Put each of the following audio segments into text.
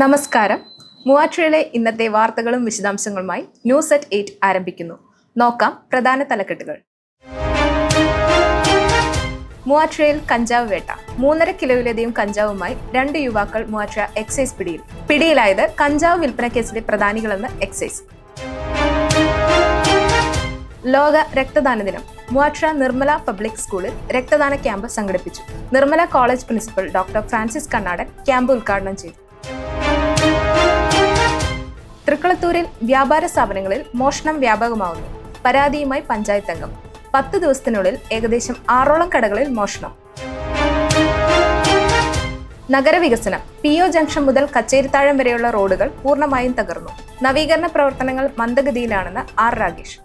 നമസ്കാരം. മൂവാറ്റുഴയിലെ ഇന്നത്തെ വാർത്തകളും വിശദാംശങ്ങളുമായി ന്യൂസ് അറ്റ് എയ്റ്റ് ആരംഭിക്കുന്നു. നോക്കാം പ്രധാന തലക്കെട്ടുകൾ. മൂവാറ്റുഴയിൽ കഞ്ചാവ് വേട്ട. മൂന്നര കിലോയിലധികം കഞ്ചാവുമായി രണ്ട് യുവാക്കൾ മൂവാറ്റുഴ എക്സൈസ് പിടിയിൽ. പിടിയിലായത് കഞ്ചാവ് വിൽപ്പന കേസിലെ പ്രധാനികളെന്ന് എക്സൈസ്. ലോക രക്തദാന ദിനം. മൂവാറ്റുഴ നിർമ്മല പബ്ലിക് സ്കൂളിൽ രക്തദാന ക്യാമ്പ് സംഘടിപ്പിച്ചു. Nirmala college principal doctor Francis Kannadan camp ഉദ്ഘാടനം ചെയ്തു. തൃക്കളത്തൂരിൽ വ്യാപാര സ്ഥാപനങ്ങളിൽ മോഷണം വ്യാപകമാവുന്നു. പരാതിയുമായി പഞ്ചായത്ത് അംഗം. പത്ത് ദിവസത്തിനുള്ളിൽ ഏകദേശം ആറോളം കടകളിൽ മോഷണം. നഗരവികസനം. പി ഒ ജംഗ്ഷൻ മുതൽ കച്ചേരിത്താഴം വരെയുള്ള റോഡുകൾ പൂർണമായും തകർന്നു. നവീകരണ പ്രവർത്തനങ്ങൾ മന്ദഗതിയിലാണെന്ന് ആർ രാഗേഷ്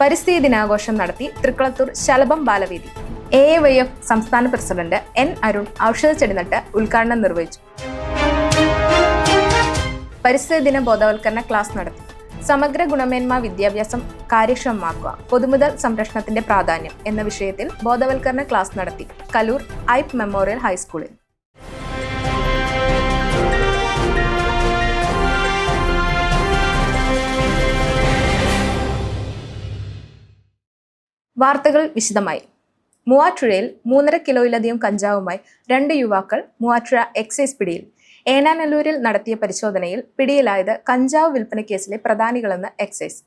പരിസ്ഥിതി ദിനാഘോഷം നടത്തി Thrikkalathoor ശലഭം Balavedi. A A Y F സംസ്ഥാന പ്രസിഡന്റ് എൻ അരുൺ ഔഷധച്ചെടി നട്ട് ഉദ്ഘാടനം നിർവഹിച്ചു. പരിസ്ഥിതി ദിന ബോധവൽക്കരണ ക്ലാസ് നടത്തി. സമഗ്ര ഗുണമേന്മ വിദ്യാഭ്യാസം കാര്യക്ഷമമാക്കുക പൊതുമുതൽ സംരക്ഷണത്തിന്റെ പ്രാധാന്യം എന്ന വിഷയത്തിൽ ബോധവൽക്കരണ ക്ലാസ് നടത്തി കലൂർ ഐപ് മെമ്മോറിയൽ ഹൈസ്കൂളിൽ. വാർത്തകൾ വിശദമായി. മൂവാറ്റുഴയിൽ മൂന്നര കിലോയിലധികം കഞ്ചാവുമായി രണ്ട് യുവാക്കൾ മൂവാറ്റുഴ എക്സൈസ് പിടിയിൽ ഏനാനല്ലൂരിൽ നടത്തിയ പരിശോധനയിൽ പിടിയിലായത് കഞ്ചാവ് വിൽപ്പന കേസിലെ പ്രധാനികളെന്ന് എക്സൈസ്.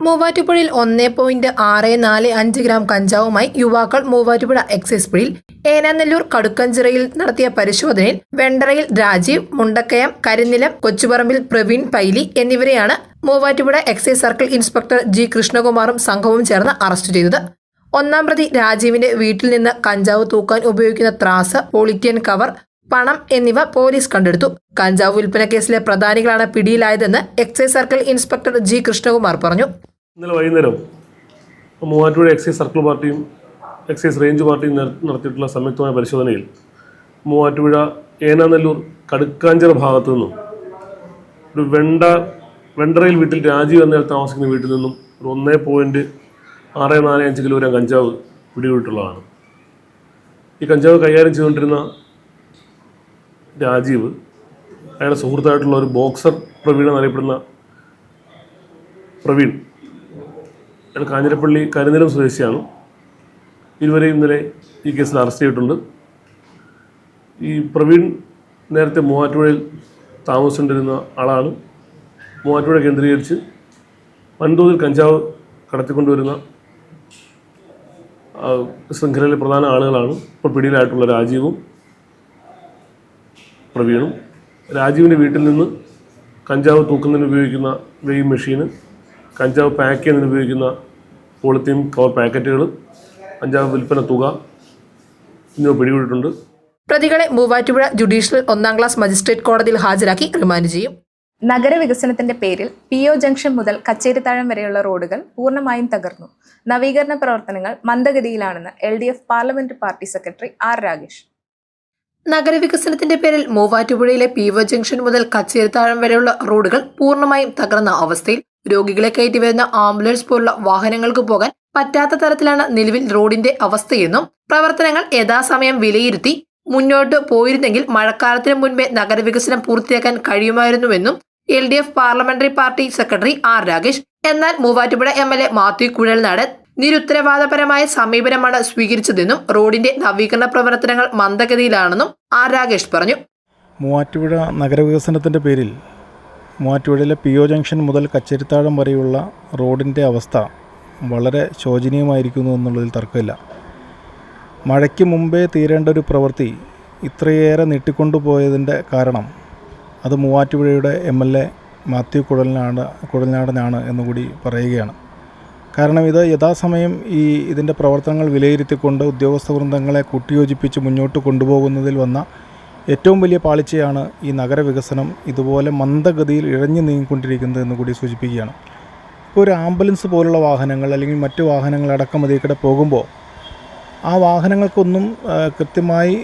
മൂവാറ്റുപുഴയിൽ ഒന്നേ പോയിന്റ് ആറ് നാല് അഞ്ച് ഗ്രാം കഞ്ചാവുമായി യുവാക്കൾ മൂവാറ്റുപുഴ എക്സൈസ് പിടിയിൽ ഏനാനെല്ലൂർ കടുക്കഞ്ചിറയിൽ നടത്തിയ പരിശോധനയിൽ വെണ്ടറയിൽ രാജീവ് മുണ്ടക്കയം കരിനിലം കൊച്ചുപറമ്പിൽ പ്രവീൺ പൈലി എന്നിവരെയാണ് Muvattupuzha excise circle inspector G കൃഷ്ണകുമാറും സംഘവും ചേർന്ന് അറസ്റ്റ് ചെയ്തത്. ഒന്നാം പ്രതി രാജീവിന്റെ വീട്ടിൽ നിന്ന് കഞ്ചാവ് തൂക്കാൻ ഉപയോഗിക്കുന്ന ത്രാസ് പോളിറ്റിയൻ കവർ പണം എന്നിവ പോലീസ് കണ്ടെടുത്തു. കഞ്ചാവ് വിൽപ്പന കേസിലെ പ്രധാനികളാണ് പിടിയിലായതെന്ന് excise circle inspector G Krishnakumar പറഞ്ഞു. ഇന്നലെ വൈകുന്നേരം മൂവാറ്റുപുഴ എക്സൈസ് സർക്കിൾ പാർട്ടിയും എക്സൈസ് റേഞ്ച് പാർട്ടിയും നട- നടത്തിയിട്ടുള്ള സംയുക്തമായ പരിശോധനയിൽ മൂവാറ്റുപുഴ ഏനാനെല്ലൂർ കടുക്കാഞ്ചിറ ഭാഗത്തു നിന്നും ഒരു വെണ്ട വെണ്ടറയിൽ വീട്ടിൽ രാജീവ് എന്നയാൾ താമസിക്കുന്ന വീട്ടിൽ നിന്നും ഒരു ഒന്നേ പോയിന്റ് ആറ് നാല് അഞ്ച് കിലോഗ്രാം കഞ്ചാവ് പിടികൂടിയിട്ടുള്ളതാണ്. ഈ കഞ്ചാവ് കൈകാര്യം ചെയ്തുകൊണ്ടിരുന്ന രാജീവ് അയാളുടെ സുഹൃത്തായിട്ടുള്ള ഒരു ബോക്സർ പ്രവീൺ എന്നറിയപ്പെടുന്ന പ്രവീൺ. അയാൾ കാഞ്ഞിരപ്പള്ളി കരിനിലം സ്വദേശിയാണ്. ഇരുവരെയും ഇന്നലെ ഈ കേസിൽ അറസ്റ്റ് ചെയ്തിട്ടുണ്ട്. ഈ പ്രവീൺ നേരത്തെ മൂവാറ്റുപുഴയിൽ താമസിച്ചുകൊണ്ടിരുന്ന ആളാണ്. മൂവാറ്റുപുഴ കേന്ദ്രീകരിച്ച് വൻതോതിൽ കഞ്ചാവ് കടത്തിക്കൊണ്ടുവരുന്ന ശൃംഖലയിലെ പ്രധാന ആളുകളാണ്. ഇപ്പോൾ പിടിയിലായിട്ടുള്ള രാജീവും പ്രവീണും രാജീവിന്റെ വീട്ടിൽ നിന്ന് കഞ്ചാവ് തൂക്കുന്നതിന് ഉപയോഗിക്കുന്ന വെയിങ് മെഷീന് കഞ്ചാവ് പാക്ക് ചെയ്യുന്നതിന് ഉപയോഗിക്കുന്ന പോളിത്തീൻ കവർ പാക്കറ്റുകൾ കഞ്ചാവ് വിൽപ്പന തുക എന്നിവ പിടികൂടിയിട്ടുണ്ട്. പ്രതികളെ മൂവാറ്റുപുഴ ജുഡീഷ്യൽ ഒന്നാം ക്ലാസ് മജിസ്ട്രേറ്റ് കോടതിയിൽ ഹാജരാക്കി റിമാൻഡ് ചെയ്യും. നഗരവികസനത്തിന്റെ പേരിൽ പി ഒ ജംഗ്ഷൻ മുതൽ കച്ചേരിത്താഴം വരെയുള്ള റോഡുകൾ പൂർണമായും തകർന്നു. നവീകരണ പ്രവർത്തനങ്ങൾ മന്ദഗതിയിലാണെന്ന് L D F parliament party secretary R Ragesh നഗരവികസനത്തിന്റെ പേരിൽ മൂവാറ്റുപുഴയിലെ പീവ ജംഗ്ഷൻ മുതൽ കച്ചേരിത്താഴം വരെയുള്ള റോഡുകൾ പൂർണമായും തകർന്ന അവസ്ഥയിൽ രോഗികളെ കയറ്റി വരുന്ന ആംബുലൻസ് പോലുള്ള വാഹനങ്ങൾക്ക് പോകാൻ പറ്റാത്ത തരത്തിലാണ് നിലവിൽ റോഡിന്റെ അവസ്ഥയെന്നും പ്രവർത്തനങ്ങൾ യഥാസമയം വിലയിരുത്തി മുന്നോട്ട് പോയിരുന്നെങ്കിൽ മഴക്കാലത്തിന് മുൻപേ നഗരവികസനം പൂർത്തിയാക്കാൻ കഴിയുമായിരുന്നുവെന്നും L D F parliamentary party secretary R Ragesh എന്നാൽ Muvattupuzha M L A Mathew Kuzhalnadan നിരുത്തരവാദപരമായ സമീപനമാണ് സ്വീകരിച്ചതെന്നും റോഡിന്റെ നവീകരണ പ്രവർത്തനങ്ങൾ മന്ദഗതിയിലാണെന്നും ആർ രാകേഷ് പറഞ്ഞു. മൂവാറ്റുപുഴ നഗരവികസനത്തിന്റെ പേരിൽ മൂവാറ്റുപുഴയിലെ പി ഒ ജംഗ്ഷൻ മുതൽ കച്ചേരിത്താഴം വരെയുള്ള റോഡിന്റെ അവസ്ഥ വളരെ ശോചനീയമായിരിക്കുന്നു എന്നുള്ളതിൽ തർക്കമില്ല. മഴയ്ക്ക് മുമ്പേ തീരേണ്ട ഒരു പ്രവൃത്തി ഇത്രയേറെ നീട്ടിക്കൊണ്ടുപോയതിന്റെ കാരണം അത് മൂവാറ്റുപുഴയുടെ M L A Mathew Kuzhalnad കുഴൽനാടനാണ് എന്നുകൂടി പറയുകയാണ്. കാരണം ഇത് യഥാസമയം ഈ ഇതിന്റെ പ്രവർത്തനങ്ങൾ വിലയിരുത്തിക്കൊണ്ട് ഉദ്യോഗസ്ഥ വൃന്ദങ്ങളെ കൂട്ടിയോജിപ്പിച്ച് മുന്നോട്ട് കൊണ്ടുപോകുന്നതിൽ വന്ന ഏറ്റവും വലിയ പാളിച്ചയാണ് ഈ നഗരവികസനം ഇതുപോലെ മന്ദഗതിയിൽ ഇഴഞ്ഞു നീങ്ങിക്കൊണ്ടിരിക്കുന്നത് എന്ന് കൂടി സൂചിപ്പിക്കുകയാണ്. ഇപ്പോൾ ഒരു ആംബുലൻസ് പോലുള്ള വാഹനങ്ങൾ അല്ലെങ്കിൽ മറ്റു വാഹനങ്ങളടക്കം അതിൽ കൂടെ പോകുമ്പോൾ ആ വാഹനങ്ങൾക്കൊന്നും കൃത്യമായി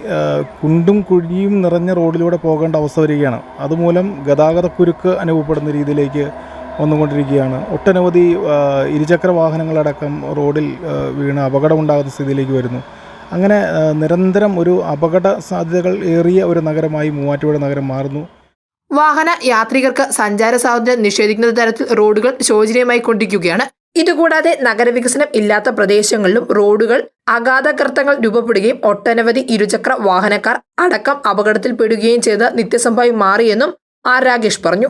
കുണ്ടും കുഴിയും നിറഞ്ഞ റോഡിലൂടെ പോകേണ്ട അവസ്ഥ വരികയാണ്. അതുമൂലം ഗതാഗതക്കുരുക്ക് അനുഭവപ്പെടുന്ന രീതിയിലേക്ക് വന്നുകൊണ്ടിരിക്കുകയാണ്. ഒട്ടനവധി ഇരുചക്ര വാഹനങ്ങളടക്കം റോഡിൽ വീണ് അപകടമുണ്ടാകുന്ന സ്ഥിതിയിലേക്ക് വരുന്നു. അങ്ങനെ നിരന്തരം ഒരു അപകട സാധ്യതകൾ ഏറിയ ഒരു നഗരമായി മൂവാറ്റുപുഴ നഗരം മാറുന്നു. വാഹന യാത്രികർക്ക് സഞ്ചാര സ്വാതന്ത്ര്യം നിഷേധിക്കുന്ന തരത്തിൽ റോഡുകൾ ശോചനീയമായി കൊണ്ടിരിക്കുകയാണ്. ഇതുകൂടാതെ നഗരവികസനം ഇല്ലാത്ത പ്രദേശങ്ങളിലും റോഡുകൾ അഗാധകൃത്തങ്ങൾ രൂപപ്പെടുകയും ഒട്ടനവധി ഇരുചക്ര വാഹനക്കാർ അടക്കം അപകടത്തിൽപ്പെടുകയും ചെയ്ത് നിത്യസംഭവം മാറിയെന്നും ആർ രാകേഷ് പറഞ്ഞു.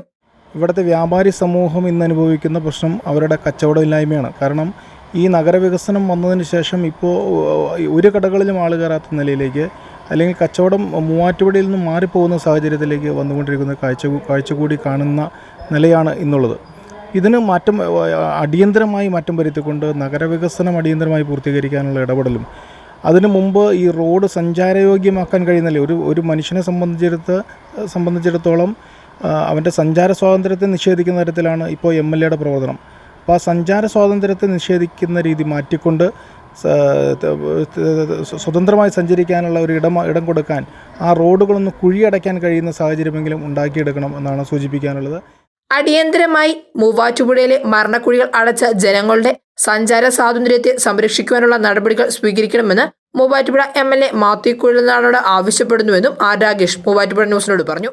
ഇവിടുത്തെ വ്യാപാരി സമൂഹം ഇന്ന് അനുഭവിക്കുന്ന പ്രശ്നം അവരുടെ കച്ചവടമില്ലായ്മയാണ്. കാരണം ഈ നഗരവികസനം വന്നതിന് ശേഷം ഇപ്പോൾ ഒരു കടകളിലും ആൾ കയറാത്ത നിലയിലേക്ക് അല്ലെങ്കിൽ കച്ചവടം മൂവാറ്റുപുഴയിൽ നിന്ന് മാറിപ്പോകുന്ന സാഹചര്യത്തിലേക്ക് വന്നുകൊണ്ടിരിക്കുന്ന കാഴ്ച കാഴ്ച കൂടി കാണുന്ന നിലയാണ് ഇന്നുള്ളത്. ഇതിന് മാറ്റം അടിയന്തരമായി മാറ്റം വരുത്തിക്കൊണ്ട് നഗരവികസനം അടിയന്തരമായി പൂർത്തീകരിക്കാനുള്ള ഇടപെടലും. അതിനു മുമ്പ് ഈ റോഡ് സഞ്ചാരയോഗ്യമാക്കാൻ കഴിയുന്നില്ല? ഒരു ഒരു മനുഷ്യനെ സംബന്ധിച്ചിടത്ത് സംബന്ധിച്ചിടത്തോളം അവന്റെ സഞ്ചാര സ്വാതന്ത്ര്യത്തെ നിഷേധിക്കുന്ന തരത്തിലാണ് ഇപ്പോൾ എം എൽ എയുടെ പ്രവർത്തനം. അപ്പോൾ ആ സഞ്ചാര സ്വാതന്ത്ര്യത്തെ നിഷേധിക്കുന്ന രീതി മാറ്റിക്കൊണ്ട് സ്വതന്ത്രമായി സഞ്ചരിക്കാനുള്ള ഒരു ഇടം ഇടം കൊടുക്കാൻ ആ റോഡുകളൊന്ന് കുഴിയടയ്ക്കാൻ കഴിയുന്ന സാഹചര്യമെങ്കിലും ഉണ്ടാക്കിയെടുക്കണം എന്നാണ് സൂചിപ്പിക്കാനുള്ളത്. അടിയന്തരമായി മൂവാറ്റുപുഴയിലെ മരണക്കുഴികൾ അടച്ച ജനങ്ങളുടെ സഞ്ചാര സ്വാതന്ത്ര്യത്തെ സംരക്ഷിക്കുവാനുള്ള നടപടികൾ സ്വീകരിക്കണമെന്ന് Muvattupuzha M L A Mathew കുഴൽനാടോട് ആവശ്യപ്പെടുന്നുവെന്നും ആർ രാകേഷ് മൂവാറ്റുപുഴ ന്യൂസിനോട് പറഞ്ഞു.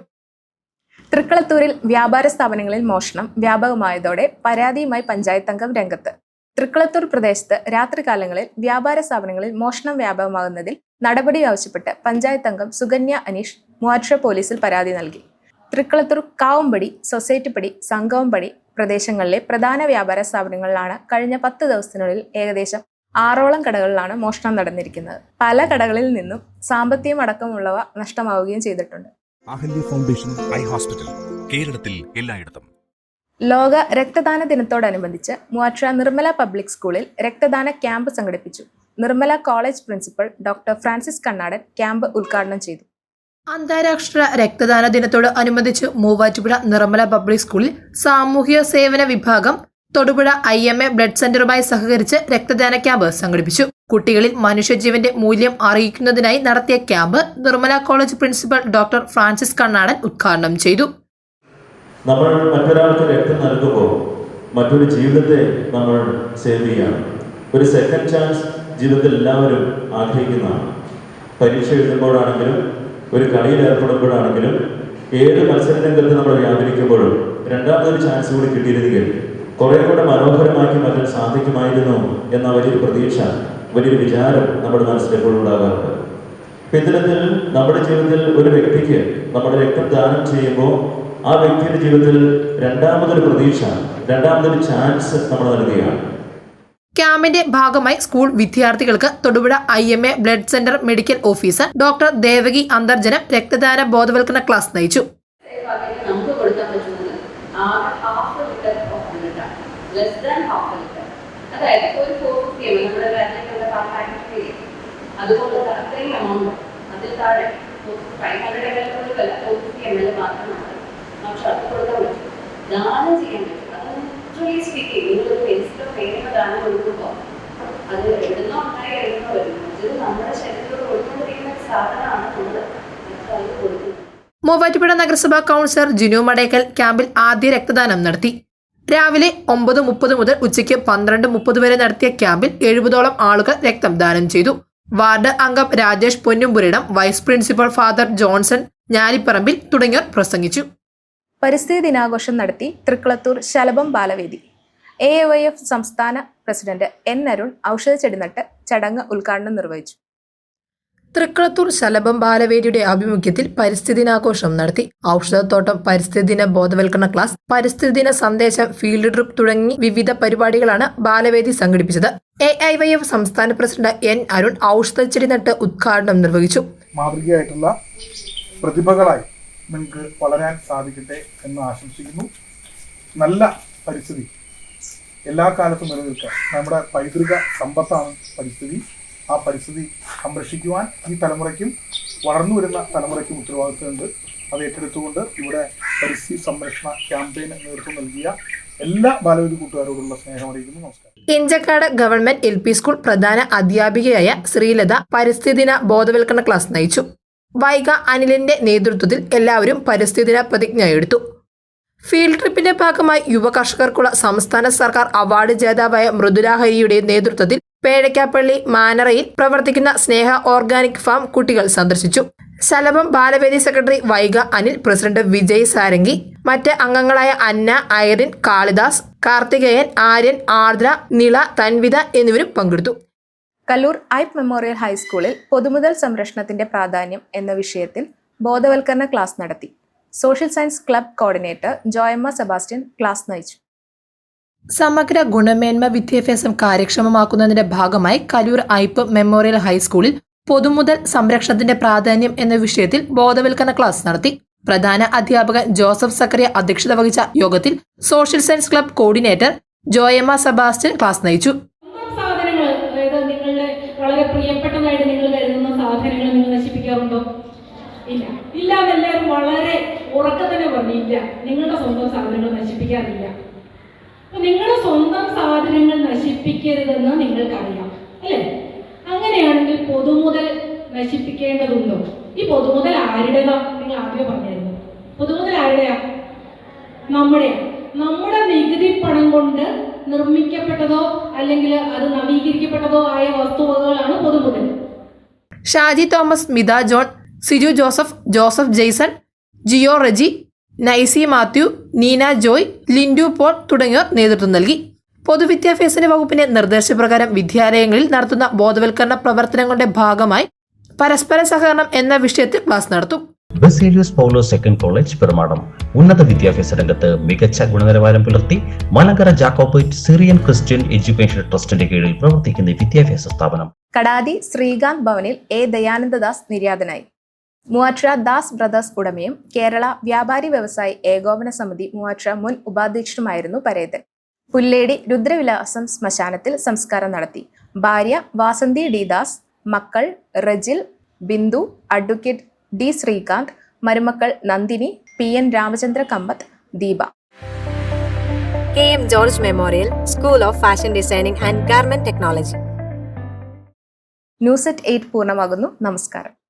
തൃക്കളത്തൂരിൽ വ്യാപാര സ്ഥാപനങ്ങളിൽ മോഷണം വ്യാപകമായതോടെ പരാതിയുമായി പഞ്ചായത്ത് അംഗം രംഗത്ത്. തൃക്കളത്തൂർ പ്രദേശത്ത് രാത്രികാലങ്ങളിൽ വ്യാപാര സ്ഥാപനങ്ങളിൽ മോഷണം വ്യാപകമാകുന്നതിൽ നടപടി ആവശ്യപ്പെട്ട് പഞ്ചായത്ത് അംഗം സുകന്യ അനീഷ് മൂവാറ്റുപുഴ പോലീസിൽ പരാതി നൽകി. തൃക്കളത്തൂർ കാവുംപടി സൊസൈറ്റിപ്പടി സംഗവംപടി പ്രദേശങ്ങളിലെ പ്രധാന വ്യാപാര സ്ഥാപനങ്ങളിലാണ് കഴിഞ്ഞ പത്ത് ദിവസത്തിനുള്ളിൽ ഏകദേശം ആറോളം കടകളിലാണ് മോഷണം നടന്നിരിക്കുന്നത്. പല കടകളിൽ നിന്നും സാമ്പത്തികം അടക്കമുള്ളവ നഷ്ടമാവുകയും ചെയ്തിട്ടുണ്ട്. Ahalya foundation eye hospital. കേരളത്തിൽ എല്ലായിടത്തും. ലോക രക്തദാന ദിനത്തോടനുബന്ധിച്ച് മൂവാറ്റുപുഴ നിർമ്മല പബ്ലിക് സ്കൂളിൽ രക്തദാന ക്യാമ്പ് സംഘടിപ്പിച്ചു. Nirmala college principal doctor Francis Kannadan camp ഉദ്ഘാടനം ചെയ്തു. അന്താരാഷ്ട്ര രക്തദാന ദിനത്തോട് അനുബന്ധിച്ച് മൂവാറ്റുപുഴ നിർമ്മല പബ്ലിക് സ്കൂളിൽ സാമൂഹ്യ സേവന വിഭാഗം Thodupuzha I M A blood സെന്ററുമായി സഹകരിച്ച് രക്തദാന ക്യാമ്പ് സംഘടിപ്പിച്ചു. കുട്ടികളിൽ മനുഷ്യജീവന്റെ മൂല്യം അറിയിക്കുന്നതിനായി നടത്തിയ camp Nirmala college principal doctor Francis Kannadan ഉദ്ഘാടനം ചെയ്തു. നമ്മൾ മറ്റൊരാൾക്ക് രക്തം നൽകുമ്പോൾ മറ്റൊരു ജീവിതത്തെ നമ്മൾ സേവ് ചെയ്യണം. ഒരു സെക്കൻഡ് ചാൻസ് ജീവിതത്തിൽ എല്ലാവരും ആഗ്രഹിക്കുന്നതാണ്. പരീക്ഷ എഴുതുമ്പോഴാണെങ്കിലും ഒരു കളിയിൽ ഏർപ്പെടുമ്പോഴാണെങ്കിലും ഏത് മത്സര രംഗത്ത് നമ്മൾ വ്യാപരിക്കുമ്പോഴും രണ്ടാമതൊരു ചാൻസ് കൂടി കിട്ടിയിരുന്നെങ്കിൽ കുറെ കൂടെ മനോഹരമാക്കി മാറ്റാൻ സാധിക്കുമായിരുന്നു എന്ന വലിയൊരു പ്രതീക്ഷ വലിയൊരു വിചാരം നമ്മുടെ മനസ്സിൽ എപ്പോഴും ഉണ്ടാകാറുണ്ട്. ഇത്തരത്തിൽ നമ്മുടെ ജീവിതത്തിൽ ഒരു വ്യക്തിക്ക് നമ്മുടെ രക്തം ദാനം ചെയ്യുമ്പോൾ ആ വ്യക്തിയുടെ ജീവിതത്തിൽ രണ്ടാമതൊരു പ്രതീക്ഷ രണ്ടാമതൊരു ചാൻസ് നമ്മൾ നൽകുകയാണ്. ക്യാമ്പിന്റെ ഭാഗമായി സ്കൂൾ വിദ്യാർത്ഥികൾക്ക് Thodupuzha I M A blood centre medical officer doctor Devaki Antharjanam രക്തദാന ബോധവൽക്കരണ ക്ലാസ് നയിച്ചു അതിന് നമുക്ക് കൊടുക്കാൻ പറ്റുന്നത് ആകെ ഹാഫ് ലിറ്റർ ഓഫ് ബ്ലഡാണ് ലെസ് ദാൻ ഹാഫ് ലിറ്റർ അതായത് ഒരു ഫോർ ഫിഫ്റ്റി എം എൽ നമ്മുടെ രാജ്യങ്ങളുടെ പാക്കാക്കി അതുപോലെ അത്രയും എമൗണ്ട് അതിൽ താഴെ ഫൈവ് ഹൺഡ്രഡ് എം എൽ പോലുമല്ല ഫോർ ഫിഫ്റ്റി എം എൽ മാത്രം നമ്മൾ അത് കൊടുക്കാൻ പറ്റും. ദാനം ചെയ്യാൻ പറ്റും. അത് ലിറ്ററലി സ്പീക്കിംഗ് നിങ്ങളൊരു പെൻസിലോ പേനോ ദാനം കൊടുക്കുമ്പോൾ അത് എവിടുന്നോ ഉണ്ടായി എഴുതുന്നോ വരുന്നു. ഇത് നമ്മുടെ ശരീരത്തിൽ കൊടുത്തുകൊണ്ടിരിക്കുന്ന സാധനമാണ് നമ്മൾ അത് കൊടുക്കുന്നത്. മൂവാറ്റുപുഴ നഗരസഭാ കൗൺസിലർ ജിനു മടേക്കൽ ക്യാമ്പിൽ ആദ്യ രക്തദാനം നടത്തി. രാവിലെ ഒമ്പത് മുപ്പത് മുതൽ ഉച്ചയ്ക്ക് പന്ത്രണ്ട് മുപ്പത് വരെ നടത്തിയ ക്യാമ്പിൽ എഴുപതോളം ആളുകൾ രക്തം ദാനം ചെയ്തു. വാർഡ് അംഗം Rajesh Ponnumpuridam vice principal father Johnson Njalipparambil തുടങ്ങിയവർ പ്രസംഗിച്ചു. പരിസ്ഥിതി ദിനാഘോഷം നടത്തി തൃക്കളത്തൂർ ശലഭം ബാലവേദി. എ എഫ് സംസ്ഥാന പ്രസിഡന്റ് എൻ അരുൺ ഔഷധ ചെടിനട്ട് ചടങ്ങ് ഉദ്ഘാടനം നിർവഹിച്ചു. തൃക്കളത്തൂർ ശലഭം ബാലവേദിയുടെ ആഭിമുഖ്യത്തിൽ പരിസ്ഥിതി ദിനാഘോഷം നടത്തി. ഔഷധത്തോട്ടം പരിസ്ഥിതി ദിന ബോധവൽക്കരണ ക്ലാസ് പരിസ്ഥിതി ദിന സന്ദേശം ഫീൽഡ് ട്രിപ്പ് തുടങ്ങി വിവിധ പരിപാടികളാണ് ബാലവേദി സംഘടിപ്പിച്ചത്. എ ഐ വൈ എഫ് സംസ്ഥാന പ്രസിഡന്റ് എൻ അരുൺ ഔഷധച്ചെടി നട്ട് ഉദ്ഘാടനം നിർവഹിച്ചു. മാതൃകയായിട്ടുള്ള പ്രതിഭകളായി നിങ്ങൾക്ക് വളരാൻ സാധിക്കട്ടെ എന്ന് ആശംസിക്കുന്നു. നല്ല പരിസ്ഥിതി. എല്ലാ കാലത്തും നിലനിൽക്കാൻ നമ്മുടെ പൈതൃക സമ്പത്താണ് പരിസ്ഥിതി. ആ പരിസ്ഥിതി സംരക്ഷിക്കുവാൻ ഈ തലമുറയ്ക്കും വളർന്നു വരുന്ന തലമുറയ്ക്കും ഉത്തരവാദിത്തമുണ്ട്. അത് ഏറ്റെടുത്തുകൊണ്ട് ഇവിടെ പരിസ്ഥിതി സംരക്ഷണ ക്യാമ്പയിന് നേതൃത്വം നൽകിയ എല്ലാ ബാലവേദി കൂട്ടുകാരോടുള്ള സ്നേഹം അറിയിക്കുന്നു. നമസ്കാരം. Inchakkad government L P school പ്രധാന അധ്യാപികയായ ശ്രീലത പരിസ്ഥിതി ദിന ബോധവൽക്കരണ ക്ലാസ് നയിച്ചു. വൈഗ അനിലിന്റെ നേതൃത്വത്തിൽ എല്ലാവരും പരിസ്ഥിതി ദിന പ്രതിജ്ഞ എടുത്തു. ഫീൽഡ് ട്രിപ്പിന്റെ ഭാഗമായി യുവ കർഷകർക്കുള്ള സംസ്ഥാന സർക്കാർ അവാർഡ് ജേതാവായ മൃദുല ഹരിയുടെ നേതൃത്വത്തിൽ പേഴക്കാപ്പള്ളി മാനറയിൽ പ്രവർത്തിക്കുന്ന സ്നേഹ ഓർഗാനിക് ഫാം കുട്ടികൾ സന്ദർശിച്ചു. ശലഭം ബാലവേദി സെക്രട്ടറി വൈഗ അനിൽ പ്രസിഡന്റ് വിജയ് സാരംഗി മറ്റ് അംഗങ്ങളായ അന്ന ഐറിൻ കാളിദാസ് കാർത്തികേയൻ ആര്യൻ ആർദ്ര നിള തൻവിത എന്നിവരും പങ്കെടുത്തു. കല്ലൂർ ഐപ്പ് മെമ്മോറിയൽ ഹൈസ്കൂളിൽ പൊതുമുതൽ സംരക്ഷണത്തിന്റെ പ്രാധാന്യം എന്ന വിഷയത്തിൽ ബോധവൽക്കരണ ക്ലാസ് നടത്തി. Social science club coordinator Joyamma Sebastian class നയിച്ചു. സമഗ്ര ഗുണമേന്മ വിദ്യാഭ്യാസം കാര്യക്ഷമമാക്കുന്നതിന്റെ ഭാഗമായി കലൂർ ഐപ്പ് മെമ്മോറിയൽ ഹൈസ്കൂളിൽ പൊതുമുതൽ സംരക്ഷണത്തിന്റെ പ്രാധാന്യം എന്ന വിഷയത്തിൽ ബോധവൽക്കരണ ക്ലാസ് നടത്തി. പ്രധാന അധ്യാപകൻ ജോസഫ് സക്കറിയ അധ്യക്ഷത വഹിച്ച യോഗത്തിൽ social science club coordinator Joyamma Sebastian class നയിച്ചു. അതായത് നിങ്ങളുടെ വളരെ പ്രിയപ്പെട്ടതായിട്ട് നിങ്ങൾ കരുതുന്ന നിങ്ങൾ നശിപ്പിക്കാറുണ്ടോ? ഇല്ല. എല്ലാവരും വളരെ ഉറക്കെ തന്നെ പറഞ്ഞു നിങ്ങളുടെ സ്വന്തം സാധനങ്ങൾ നശിപ്പിക്കാറില്ല. നിങ്ങളുടെ സ്വന്തം സാധനങ്ങൾ നശിപ്പിക്കരുതെന്ന് നിങ്ങൾക്കറിയാം അല്ലേ? അങ്ങനെയാണെങ്കിൽ പൊതുമുതൽ നശിപ്പിക്കേണ്ടതുണ്ടോ? ഈ പൊതുമുതൽ ആരുടേതാ? നിങ്ങൾ ആദ്യമേ പറഞ്ഞായിരുന്നു പൊതുമുതൽ ആരുടെയാ? നമ്മുടെ നമ്മുടെ നികുതി പണം കൊണ്ട് നിർമ്മിക്കപ്പെട്ടതോ അല്ലെങ്കിൽ അത് നവീകരിക്കപ്പെട്ടതോ ആയ വസ്തുവകകളാണ് പൊതുമുതൽ. Shaji Thomas Mitha John Siju Joseph Joseph Jason Jio Reji Naisy Mathew Neena Joy Lindu Paul തുടങ്ങിയവർ നേതൃത്വം നൽകി. പൊതുവിദ്യാഭ്യാസ വകുപ്പിന്റെ നിർദ്ദേശപ്രകാരം വിദ്യാലയങ്ങളിൽ നടത്തുന്ന ബോധവൽക്കരണ പ്രവർത്തനങ്ങളുടെ ഭാഗമായി പരസ്പര സഹകരണം എന്ന വിഷയത്തിൽ ക്ലാസ് നടത്തും. Baselios Paulo second college Perumadam ഉന്നത വിദ്യാഭ്യാസ രംഗത്ത് മികച്ച ഗുണനിലവാരം പുലർത്തി Malankara Jacobite Syrian Christian education ട്രസ്റ്റിന്റെ കീഴിൽ പ്രവർത്തിക്കുന്ന വിദ്യാഭ്യാസ സ്ഥാപനം. കടാതി ശ്രീകാന്ത് ഭവനിൽ എ. ദയാനന്ദദാസ് നിര്യാതനായി. മൂവാറ്റുപുഴ ദാസ് ബ്രദേഴ്സ് ഉടമയും കേരള വ്യാപാരി വ്യവസായി ഏകോപന സമിതി മൂവാറ്റുഴ മുൻ ഉപാധ്യക്ഷനുമായിരുന്നു പരേതൻ. പുല്ലേടി രുദ്രവിലാസം ശ്മശാനത്തിൽ സംസ്കാരം നടത്തി. ഭാര്യ വാസന്തി ഡി ദാസ് മക്കൾ റജിൽ ബിന്ദു അഡ്വക്കേറ്റ് ഡി ശ്രീകാന്ത് മരുമക്കൾ Nandini P N Ramachandra Kampath Deepa. K M George memorial school of fashion designing and garment technology. News at eight പൂർണമാകുന്നു. നമസ്കാരം.